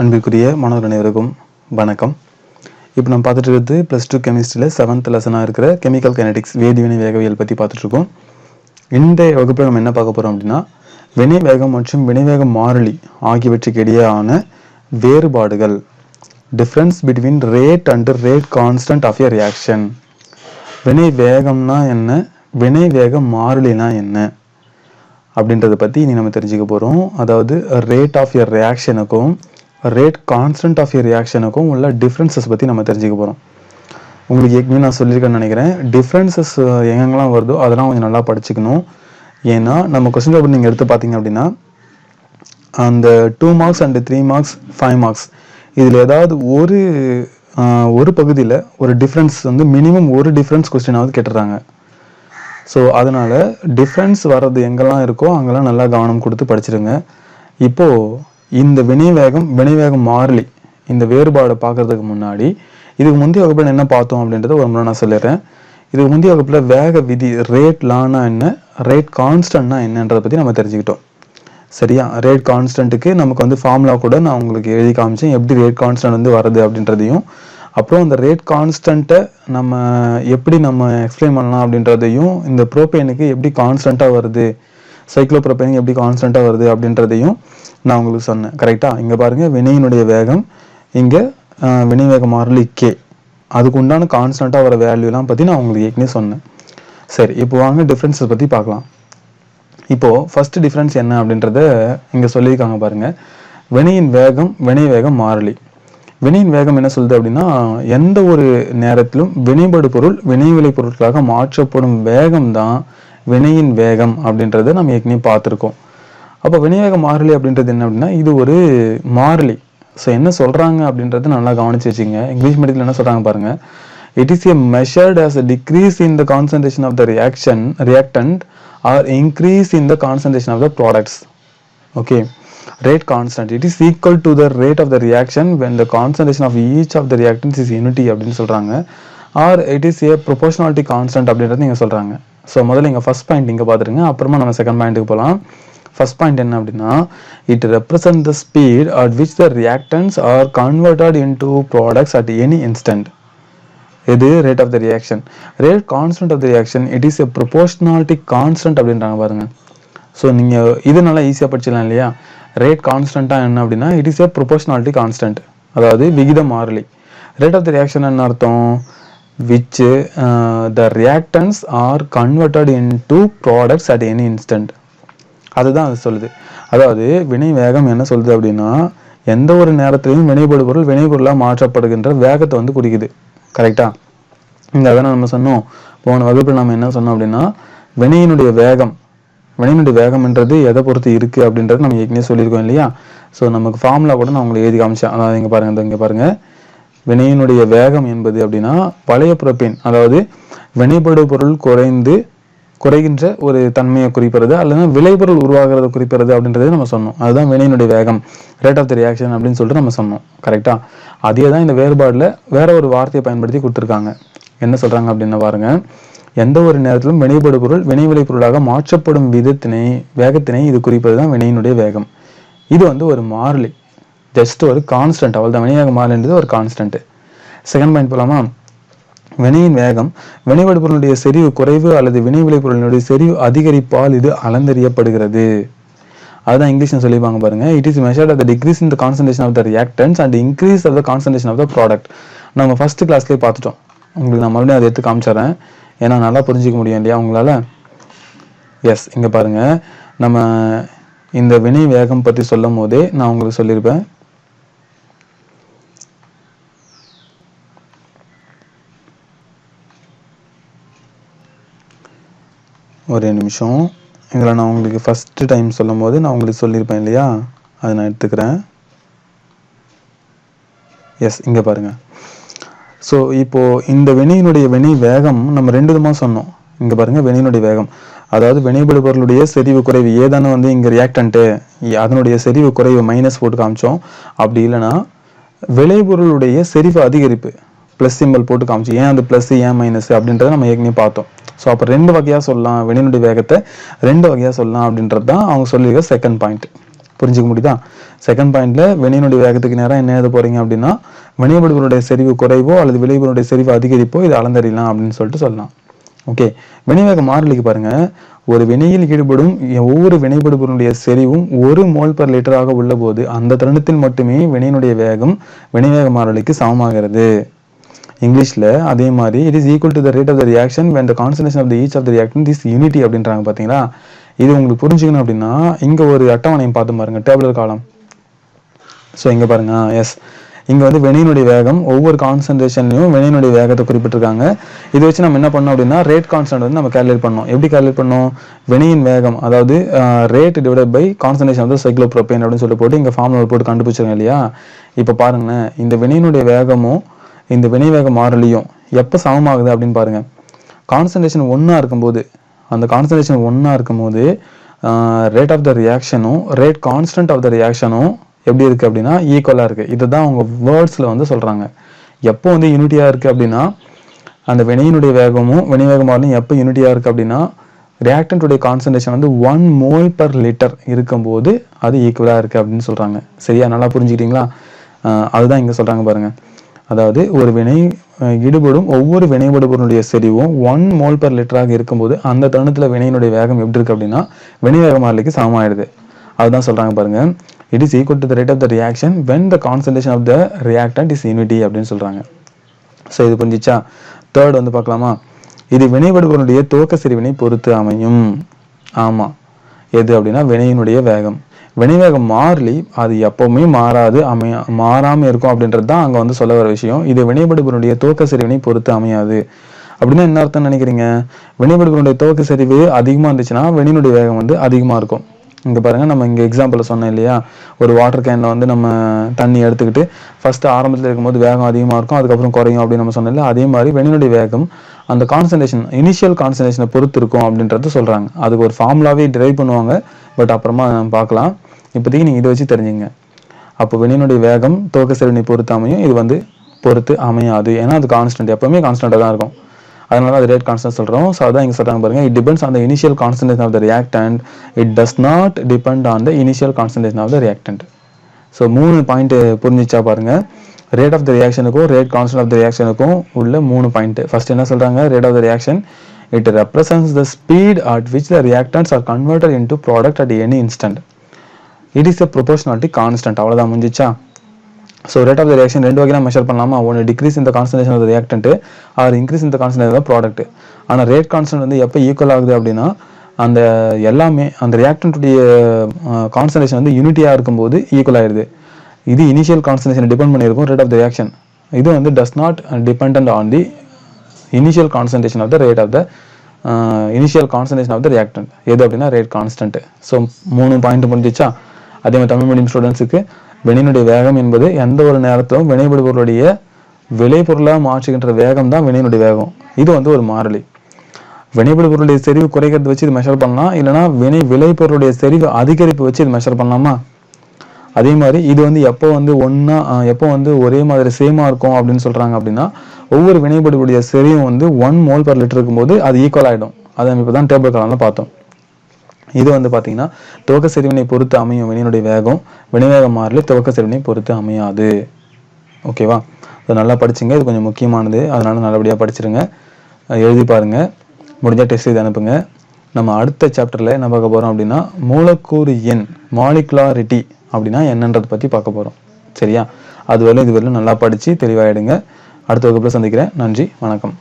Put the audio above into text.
அன்பிற்குரிய மாணவர் அனைவருக்கும் வணக்கம். இப்போ நம்ம பார்த்துட்டு இருக்கிறது ப்ளஸ் டூ கெமிஸ்ட்ரியில் செவன்த் லெசனாக இருக்கிற கெமிக்கல் கைனடிக்ஸ் வேதிவினை வேகவியல் பற்றி பார்த்துட்டு இருக்கோம் இன்றைய வகுப்பில் நம்ம என்ன பார்க்க போகிறோம் அப்படின்னா வினை வேகம் மற்றும் வினைவேக மாறிலி ஆகியவற்றுக்கு இடையேயான வேறுபாடுகள். Difference between rate and rate constant of a reaction வினை வேகம்னா என்ன? வினை வேக மாறிலினா என்ன? அப்படின்றத பற்றி இனி நம்ம தெரிஞ்சுக்க போகிறோம் அதாவது ரேட் ஆஃப் எ ரியாக்ஷனுக்கும் ரேட் கான்ஸ்டன்ட் ஆஃப் எ ரியாக்ஷனுக்கும் உள்ள டிஃப்ரென்சஸ் பற்றி நம்ம தெரிஞ்சுக்க போகிறோம் உங்களுக்கு ஏற்கனவே நான் சொல்லியிருக்கேன்னு நினைக்கிறேன். டிஃப்ரென்சஸ் எங்கெங்கெல்லாம் வருதோ அதெல்லாம் கொஞ்சம் நல்லா படிச்சுக்கணும். ஏன்னா நம்ம கொஸ்டின் பேப்பர் நீங்கள் எடுத்து பார்த்தீங்க அப்படின்னா அந்த two marks and three marks five marks இதில் ஏதாவது ஒரு ஒரு பகுதியில் ஒரு டிஃப்ரென்ஸ் வந்து மினிமம் ஒரு டிஃப்ரென்ஸ் கொஸ்டினாவது கேட்டுறாங்க ஸோ அதனால் டிஃப்ரென்ஸ் வர்றது எங்கெல்லாம் இருக்கோ அங்கெல்லாம் நல்லா கவனம் கொடுத்து படிச்சிருங்க. இப்போது இந்த வினைவேகம் வினைவேகம் மாறிலி. இந்த வேறுபாடை பார்க்கறதுக்கு முன்னாடி இதுக்கு முந்தைய வகுப்பில் என்ன பார்த்தோம் அப்படின்றத ஒரு முறை நான் சொல்லிடுறேன். இதுக்கு முந்தைய வகுப்பில் வேக விதி ரேட் லானா என்ன ரேட் கான்ஸ்டன்ட்னா என்னன்றதை பற்றி நம்ம தெரிஞ்சுக்கிட்டோம். சரியா? ரேட் கான்ஸ்டன்ட்டுக்கு நமக்கு வந்து ஃபார்முலா கூட நான் உங்களுக்கு எழுதி காமிச்சேன். எப்படி ரேட் கான்ஸ்டன்ட் வந்து வருது அப்படின்றதையும் அப்புறம் அந்த ரேட் கான்ஸ்டன்ட்டை நம்ம எப்படி நம்ம எக்ஸ்பிளைன் பண்ணலாம் அப்படின்றதையும் இந்த ப்ரோபேனுக்கு எப்படி கான்ஸ்டண்ட்டாக வருது சைக்ளோப்ரோபேனுக்கு எப்படி கான்ஸ்டண்ட்டாக வருது அப்படின்றதையும் நான் உங்களுக்கு சொன்னேன். கரெக்டாக இங்கே பாருங்கள் வினையினுடைய வேகம் இங்கே வினை வேக மாறிலி கே அதுக்கு உண்டான கான்ஸ்டண்ட்டாக வர வேல்யூலாம் பற்றி நான் உங்களுக்கு ஏற்கனவே சொன்னேன். சரி இப்போ வாங்க டிஃப்ரென்ஸஸ் பற்றி பார்க்கலாம். இப்போ ஃபர்ஸ்ட் டிஃப்ரென்ஸ் என்ன அப்படின்றத இங்க சொல்லியிருக்காங்க பாருங்க. வினையின் வேகம் வினை வேகம் மாறிலி வினையின் வேகம் என்ன சொல்லுது அப்படின்னா எந்த ஒரு நேரத்திலும் வினைபடு பொருள் வினைவிலை பொருட்களாக மாற்றப்படும் வேகம் தான் வினையின் வேகம் அப்படின்றத நம்ம ஏற்கனவே பார்த்துருக்கோம் அப்போ வினைவேக மாறிலி அப்படின்றது என்ன அப்படின்னா இது ஒரு மாறிலி ஸோ என்ன சொல்கிறாங்க அப்படின்றத நல்லா கவனிச்சு வச்சுங்க இங்கிலீஷ் மீடியத்தில் என்ன சொல்கிறாங்க பாருங்கள் it is a measured as a decrease in the concentration of the reaction reactant or increase in the concentration of the products okay rate constant it is equal to the rate of the reaction when the concentration of each of the reactants is unity அப்படின்னு சொல்கிறாங்க or it is a proportionality constant அப்படின்றது நீங்க சொல்கிறாங்க so முதல்ல இங்கே first point இங்கே பார்த்துருங்க. அப்புறமா நம்ம செகண்ட் பாயிண்ட்டுக்கு போகலாம் ஃபஸ்ட் பாயிண்ட் என்ன அப்படின்னா it represent the speed at which the reactants are converted into products at any instant இது rate of the reaction rate constant of the reaction it is a proportionality constant அப்படின்றாங்க பாருங்க. So நீங்கள் இது நல்லா ஈஸியாக படிச்சிடலாம் இல்லையா? ரேட் கான்ஸ்டண்ட்டாக என்ன அப்படின்னா it is a proportionality constant அதாவது விகித மாறிலி. ரேட் ஆஃப் த ரியாக்ஷன் என்ன அர்த்தம்? Which the reactants are are in into products at any instant அதுதான் அது சொல்லுது. அதாவது வினை வேகம் என்ன சொல்லுது அப்படின்னா எந்த ஒரு நேரத்திலையும் வினைபடு பொருள் வினைபொருளாக மாற்றப்படுகின்ற வேகத்தை வந்து குறிக்குது. கரெக்டா இந்த அதான் நம்ம சொன்னோம். போன வகுப்பில் நம்ம என்ன சொன்னோம் அப்படின்னா வினையினுடைய வேகம் வினையினுடைய வேகம்ன்றது எதை பொறுத்து இருக்குது அப்படின்றது நம்ம ஏற்கனவே சொல்லியிருக்கோம் இல்லையா? ஸோ நமக்கு ஃபார்முலா கூட நான் உங்களுக்கு எழுதி காமிச்சேன். அதாவது இங்கே பாருங்க இங்கே பாருங்கள் வினையினுடைய வேகம் என்பது அப்படின்னா பழைய புறப்பேன் அதாவது வினைபடு பொருள் குறைந்து குறைகின்ற ஒரு தன்மையை குறிப்பிறது அல்லது விளைபொருள் உருவாகிறத குறிப்பிறது அப்படின்றத நம்ம சொன்னோம். அதுதான் வினையினுடைய வேகம். ரேட் ஆஃப் த ரியாக்ஷன் அப்படின்னு சொல்லிட்டு நம்ம சொன்னோம். கரெக்டா அதே தான் இந்த வேறுபாடுல வேற ஒரு வார்த்தையை பயன்படுத்தி கொடுத்துருக்காங்க. என்ன சொல்றாங்க அப்படின்னு பாருங்க. எந்த ஒரு நேரத்திலும் வினைபடு பொருள் வினைவிலை பொருளாக மாற்றப்படும் விதத்தினை வேகத்தினை இது குறிப்பது தான் வினையினுடைய வேகம். இது வந்து ஒரு மாறிலி. ஜஸ்ட் ஒரு கான்ஸ்டன்ட் அவள் தான் வினையாக மாறுன்றது ஒரு கான்ஸ்டன்ட் செகண்ட் பாயிண்ட் போலாமா? வினையின் வேகம் வினைவடு பொருளுடைய செறிவு குறைவு அல்லது வினை விளைபொருளினுடைய செறிவு அதிகரிப்பால் இது அளந்தறியப்படுகிறது. அதுதான் இங்கிலீஷ்ல சொல்லிப்பாங்க பாருங்க. It is measured at decrease in the concentration of the reactants and increase of the concentration of the product நம்ம ஃபர்ஸ்ட் கிளாஸ்லேயே பார்த்துட்டோம். உங்களுக்கு நான் மறுபடியும் அதை எடுத்து காமிச்சிடுறேன். ஏன்னா நல்லா புரிஞ்சிக்க முடியும் இல்லையா உங்களால? எஸ் இங்க பாருங்க. நம்ம இந்த வினை வேகம் பற்றி சொல்லும் போதே நான் உங்களுக்கு சொல்லியிருப்பேன். ஒரே நிமிஷம். இதில் நான் உங்களுக்கு ஃபஸ்ட்டு டைம் சொல்லும் போது நான் உங்களுக்கு சொல்லியிருப்பேன் இல்லையா? அதை நான் எடுத்துக்கிறேன். எஸ் இங்கே பாருங்கள் ஸோ இப்போ இந்த வினையினுடைய வினை வேகம் நம்ம ரெண்டு விதமாக சொன்னோம். இங்கே பாருங்கள் வினையினுடைய வேகம். அதாவது வினைபடுபொருளுடைய செறிவு குறைவு ஏதானே வந்து இங்கே ரியாக்டன்ட்டு அதனுடைய செறிவு குறைவு மைனஸ் போட்டு காமிச்சோம். அப்படி இல்லைன்னா விளைபொருளுடைய செறிவு அதிகரிப்பு ப்ளஸ் சிம்பிள் போட்டு காமிச்சு. ஏன் அது ப்ளஸ் ஏன் மைனஸ் அப்படின்றத நம்ம ஏற்கனவே பார்த்தோம். ஸோ அப்போ ரெண்டு வகையாக சொல்லலாம். வினையினுடைய வேகத்தை ரெண்டு வகையாக சொல்லலாம் அப்படின்றது தான் அவங்க சொல்லியிருக்க செகண்ட் பாயிண்ட் புரிஞ்சுக்க முடியுதா? செகண்ட் பாயிண்ட்ல வினையினுடைய வேகத்துக்கு நேரம் என்ன எழுத போறீங்க அப்படின்னா வினைபடுபொருளுடைய செறிவு குறைவோ அல்லது விளைபொருடைய செறிவு அதிகரிப்போ இது அளந்தறியலாம் அப்படின்னு சொல்லிட்டு சொல்லலாம். ஓகே வினைவேக மாறிலிக்கு பாருங்க. ஒரு வினையில் ஈடுபடும் ஒவ்வொரு வினைபடுபொருளுடைய செறிவும் ஒரு மோல் பர் லிட்டராக உள்ள போது அந்த தருணத்தில் மட்டுமே வினையினுடைய வேகம் வினைவேக மாறிலிக்கு சமமாகிறது. இங்கிலீஷில் அதே மாதிரி it is equal to the rate of the reaction when the concentration of the each of the reaction this unity அப்படின்றாங்க பார்த்தீங்களா இது உங்களுக்கு புரிஞ்சுக்கணும் அப்படின்னா இங்கே ஒரு அட்டவணையும் பார்த்து பாருங்க டேபிள் காலம் ஸோ இங்கே பாருங்க எஸ் இங்கே வந்து வினையினுடைய வேகம் ஒவ்வொரு கான்சன்ட்ரேஷன்லையும் வினையினுடைய வேகத்தை குறிப்பிட்டிருக்காங்க. இதை வச்சு நம்ம என்ன பண்ணோம் அப்படின்னா ரேட் கான்ஸ்டன்ட் வந்து நம்ம கேல்குலேட் பண்ணோம். எப்படி கேல்குலேட் பண்ணோம்? வினையின் வேகம் அதாவது ரேட் டிவைட் பை கான்சன்ட்ரேஷன் வந்து சைக்ளோப்ரோபேன் அப்படின்னு சொல்லி போட்டு இங்கே ஃபார்முலா போட்டு கண்டுபிடிச்சிருங்க இல்லையா? இப்போ பாருங்களேன் இந்த வினையினுடைய வேகமும் இந்த வினைவேக மாறிலியும் எப்போ சமமாகுது அப்படின்னு பாருங்கள் கான்சன்ட்ரேஷன் ஒன்றா இருக்கும்போது அந்த கான்சன்ட்ரேஷன் ஒன்றா இருக்கும்போது ரேட் ஆஃப் த ரியாக்ஷனும் ரேட் கான்ஸ்டன்ட் ஆஃப் த ரியாக்ஷனும் எப்படி இருக்குது அப்படின்னா ஈக்குவலாக இருக்கு. இதுதான் அவங்க வேர்ட்ஸில் வந்து சொல்கிறாங்க எப்போ வந்து யூனிட்டியாக இருக்குது அப்படின்னா அந்த வினையினுடைய வேகமும் வினைவேக மாறிலியும் எப்போ யூனிட்டியாக இருக்குது அப்படின்னா ரியாக்டன்ட்டுடைய கான்சன்ட்ரேஷன் வந்து ஒன் மோல் பர் லிட்டர் இருக்கும்போது அது ஈக்குவலாக இருக்குது அப்படின்னு சொல்கிறாங்க சரியா? நல்லா புரிஞ்சுக்கிட்டீங்களா? அதுதான் இங்கே சொல்கிறாங்க பாருங்கள் அதாவது ஒரு வினை ஈடுபடும் ஒவ்வொரு வினைபடுபொருளுடைய செறிவும் ஒன் மோல் பர் லிட்டராக இருக்கும்போது அந்த தருணத்தில் வினையினுடைய வேகம் எப்படி இருக்கு அப்படின்னா வினைவேக மாறிலிக்கு சமமாயிடுது. அதுதான் சொல்கிறாங்க பாருங்க. It is equal to the rate of the reaction when the concentration of the reactant is unity அப்படின்னு சொல்கிறாங்க ஸோ இது புரிஞ்சிச்சா? தேர்ட் வந்து பார்க்கலாமா? இது வினைபடுபொருளுடைய துவக்க செறிவினை பொறுத்து அமையும். ஆமாம் எது அப்படின்னா வினையினுடைய வேகம். வினைவேகம் மாறலி அது எப்பவுமே மாறாது அமைய மாறாம இருக்கும் அப்படின்றது தான் அங்க வந்து சொல்ல வர விஷயம். இது வினைபடுபொருளுடைய துவக்க செறிவினை பொறுத்து அமையாது. அப்படின்னா என்ன அர்த்தம் நினைக்கிறீங்க? வினைபடுபொருளுடைய துவக்க செறிவு அதிகமா இருந்துச்சுன்னா வினையினுடைய வேகம் வந்து அதிகமா இருக்கும். இங்கே பாருங்கள் நம்ம இங்கே எக்ஸாம்பிள் சொன்னேன் இல்லையா? ஒரு வாட்டர் கேனில் வந்து நம்ம தண்ணி எடுத்துக்கிட்டு ஃபஸ்ட்டு ஆரம்பத்தில் இருக்கும்போது வேகம் அதிகமாக இருக்கும் அதுக்கப்புறம் குறையும் அப்படின்னு நம்ம சொன்னோம் அதே மாதிரி வெண்ணினுடைய வேகம் அந்த கான்சன்ட்ரேஷன் இனிஷியல் கான்சன்ட்ரேஷனை பொறுத்து இருக்கும் அப்படின்றது சொல்கிறாங்க அதுக்கு ஒரு ஃபார்முலாவே டிரைவ் பண்ணுவாங்க பட் அப்புறமா நம்ம பார்க்கலாம். இப்போதைக்கு நீங்கள் இதை வச்சு தெரிஞ்சுங்க. அப்போ வெளியினுடைய வேகம் துவக்க செலவினை பொறுத்து அமையும் இது வந்து பொறுத்து அமையாது. ஏன்னா அது கான்ஸ்டன்ட் எப்போவுமே கான்ஸ்டன்ட்டாக தான் இருக்கும். அதனால அது ரேட் கான்ஸ்டன்ட் சொல்கிறோம் ஸோ அதான் இங்கே சொல்கிறாங்க பாருங்க. It depends on the initial concentration of the reactant it does not depend on the initial concentration of the reactant so மூணு பாயிண்ட் புரிஞ்சிச்சா பாருங்க. ரேட் ஆஃப் த ரியாக்ஷனுக்கும் ரேட் கான்ஸ்டன்ட் ஆஃப் த ரியாக்ஷனுக்கும் உள்ள மூணு பாயிண்ட் ஃபர்ஸ்ட் என்ன சொல்கிறாங்க rate of the reaction it represents the speed at which the reactants are converted into product at any instant it is a proportionality constant அவ்வளோதான் முடிஞ்சிச்சா? So rate of the reaction ரெண்டு வகையில measure பண்ணலாமா? ஒன்று decrease இந்த concentration of reactant or increase இந்த concentration of product ஆனால் rate constant வந்து எப்போ ஈக்குவல் ஆகுது அப்படின்னா அந்த எல்லாமே அந்த ரியாக்டன்ட்டுடைய கான்சன்ட்ரேஷன் வந்து யூனிட்டியாக இருக்கும்போது ஈக்குவல் ஆயிடுது. இது இனிஷியல் கான்சன்ட்ரேஷன் டிபெண்ட் பண்ணியிருக்கும் ரேட் ஆஃப் த ரியாக்ஷன் இது வந்து does not depend on the initial concentration of the rate of the initial concentration of the reactant எது அப்படின்னா ரேட் கான்ஸ்டன்ட் ஸோ மூணு பாயிண்ட் முடிஞ்சிச்சா? அதே மாதிரி தமிழ் மீடியம் ஸ்டூடெண்ட்ஸுக்கு வினையினுடைய வேகம் என்பது எந்த ஒரு நேரத்திலும் வினைபடுபொருளுடைய விளைபொருளாக மாற்றுகின்ற வேகம் தான் வினையினுடைய வேகம். இது வந்து ஒரு மாறிலி. வினைபடுபொருளுடைய செறிவு குறைக்கிறது வச்சு இது மெஷர் பண்ணலாம். இல்லைன்னா வினை விளைபொருளுடைய செறிவு அதிகரிப்பு வச்சு இது மெஷர் பண்ணலாமா? அதே மாதிரி இது வந்து எப்போ வந்து ஒன்றா எப்போ வந்து ஒரே மாதிரி சேமாக இருக்கும் அப்படின்னு சொல்கிறாங்க அப்படின்னா ஒவ்வொரு வினைபடுபுடைய செறிவும் வந்து ஒன் மோல் பர் லிட்டர் இருக்கும்போது அது ஈக்குவல் ஆகிடும் அதை நம்ம இப்போ தான் டேபிள் கலந்து பார்த்தோம். இது வந்து பார்த்தீங்கன்னா துவக்க செறிவினை பொறுத்து அமையும் வினையினுடைய வேகம் வினைவேகம் மாறல துவக்க செறிவினை பொறுத்து அமையாது. ஓகேவா அது நல்லா படிச்சுங்க. இது கொஞ்சம் முக்கியமானது. அதனால நல்லபடியாக படிச்சிருங்க. எழுதி பாருங்க. முடிஞ்ச டெஸ்ட் இது அனுப்புங்க. நம்ம அடுத்த சாப்டரில் என்ன பார்க்க போகிறோம் அப்படின்னா மூலக்கூறு எண் மாலிகுலாரிட்டி அப்படின்னா என்னன்றதை பற்றி பார்க்க போகிறோம் சரியா? அது வரலும் இது வரலும் நல்லா படித்து தெளிவாயிடுங்க. அடுத்த வகுப்பில் சந்திக்கிறேன். நன்றி. வணக்கம்.